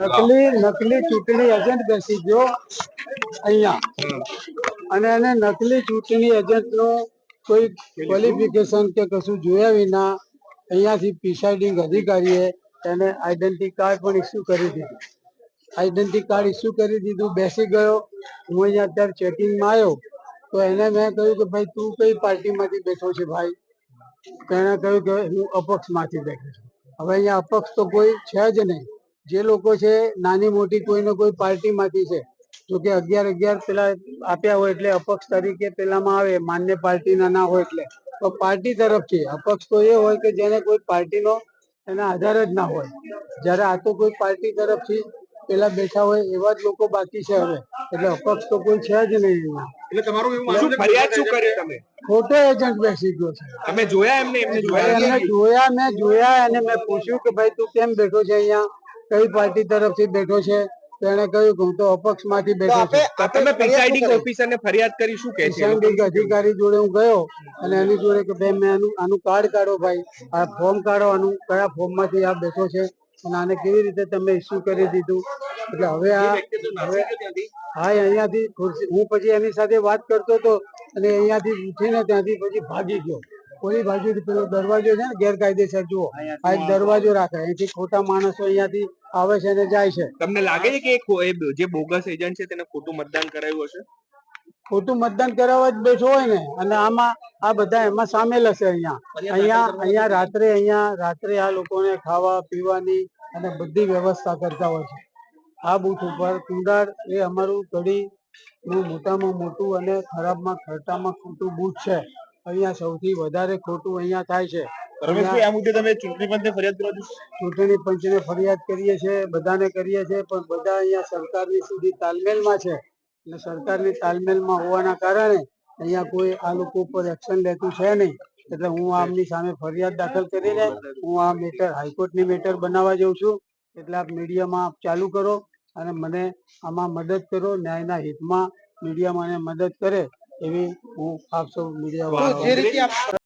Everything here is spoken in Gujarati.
નકલી નકલી ચૂંટણી એજન્ટ બેસી ગયો અહીંયા. અને એને નકલી ચૂંટણી એજન્ટનું કોઈ ક્વોલિફિકેશન કે કશું જોયા વિના અહીંયાથી પ્રિસાઇડિંગ અધિકારીએ એને આઈડેન્ટિટી કાર્ડ પણ ઇસ્યુ કરી દીધું. આઈડેન્ટિટી કાર્ડ ઇસ્યુ કરી દીધું, બેસી ગયો. હું અહીંયા અત્યારે ચેકિંગમાં આવ્યો. તો એને મેં કહ્યું કે ભાઈ, તું કઈ પાર્ટીમાંથી બેઠો છે ભાઈ? તો એણે કહ્યું કે હું અપક્ષમાંથી બેઠો છું. હવે અહીંયા અપક્ષ તો કોઈ છે જ નહીં. જે લોકો છે નાની મોટી કોઈ ને કોઈ પાર્ટીમાંથી છે જો કે અગિયાર અગિયાર પેલા આપ્યા હોય એટલે અપક્ષ તરીકે પેલામાં આવે માન્ય પાર્ટીના ના હોય એટલે. તો પાર્ટી તરફથી અપક્ષ તો એ હોય કે જેને કોઈ પાર્ટીનો એના આધાર જ ના હોય. જ્યારે આ તો કોઈ પાર્ટી તરફથી પેલા બેઠા હોય એવા જ લોકો બાકી છે હવે. એટલે અપક્ષ તો કોઈ છે જ નહીં એટલે તમારું એવું માનવું ફરિયાદ શું કરી તમે? ખોટો એજન્ટ બેસી ગયો છે. તમે જોયા એમને એમને જોયા? એમને જોયા મેં જોયા અને મેં પૂછ્યું કે ભાઈ તું કેમ બેઠો છે અહીંયા? કઈ પાર્ટી તરફથી બેઠો છે? તેને કહ્યું કે હું તો અપક્ષમાંથી બેઠો છું. તમે પ્રિસાઇડિંગ ઓફિસરને ફરિયાદ કરી શું કે છે? અધિકારી જોડે હું ગયો અને એની જોડે કે ભાઈ મેં આનું આનું કાર્ડ કાઢો ભાઈ. આ ફોર્મ કાઢો આનું કયા ફોર્મમાંથી આ બેઠો છે? અને આને કેવી રીતે તમે ઇસ્યુ કરી દીધું? એટલે હવે આ હવે હા અહીંયાથી ખુરશી હું પછી એની સાથે વાત કરતો હતો અને અહીંયાથી ઉઠીને ત્યાંથી પછી ભાગી ગયો. કોઈ બાજુથી પેલો દરવાજો છે ને ગેરકાયદેસર જુઓ. આ એક દરવાજો રાખે. અહીંથી ખોટા માણસો અહીંયાથી આવે છે અને જાય છે. તમને લાગે છે કે જે બોગસ એજન્ટ છે તેને ખોટું મતદાન કરાયું હશે? ખોટું મતદાન કરાવવા જ બેઠો હોય ને અને આમાં આ બધા એમાં સામેલ હશે અહીંયા. અહીંયા અહીંયા રાત્રે અહીંયા રાત્રે આ લોકોને ખાવા પીવાની અને બધી વ્યવસ્થા કરતા હોય છે. આ બૂથ ઉપર કુંડાર એ અમારું કડી નું મોટામાં મોટું અને ખરાબમાં ખરટામાં ખોટું બૂથ છે. અહીંયા સૌથી વધારે ખોટું અહીંયા થાય છે. રમેશભાઈ આ મુદ્દે તમે ચૂંટણી પંચને ફરિયાદ કરવા છો ચૂંટણી પંચને ફરિયાદ કરીએ છીએ બધાને કરીએ છીએ પણ બધા અહીંયા સરકારની સુધી તાલમેલમાં છે. અને સરકારની તાલમેલમાં હોવાના કારણે અહીંયા કોઈ આ લોકો ઉપર એક્શન લેતું છે નહીં. એટલે હું આમની સામે ફરિયાદ દાખલ કરીને હું આ મેટર હાઈકોર્ટની મેટર બનાવવા જઉં છું. એટલે આપ મીડિયામાં આપ ચાલુ કરો અને મને આમાં મદદ કરો ન્યાયના હિતમાં મીડિયા મને મદદ કરે એવી હું આપ સૌ મીડિયા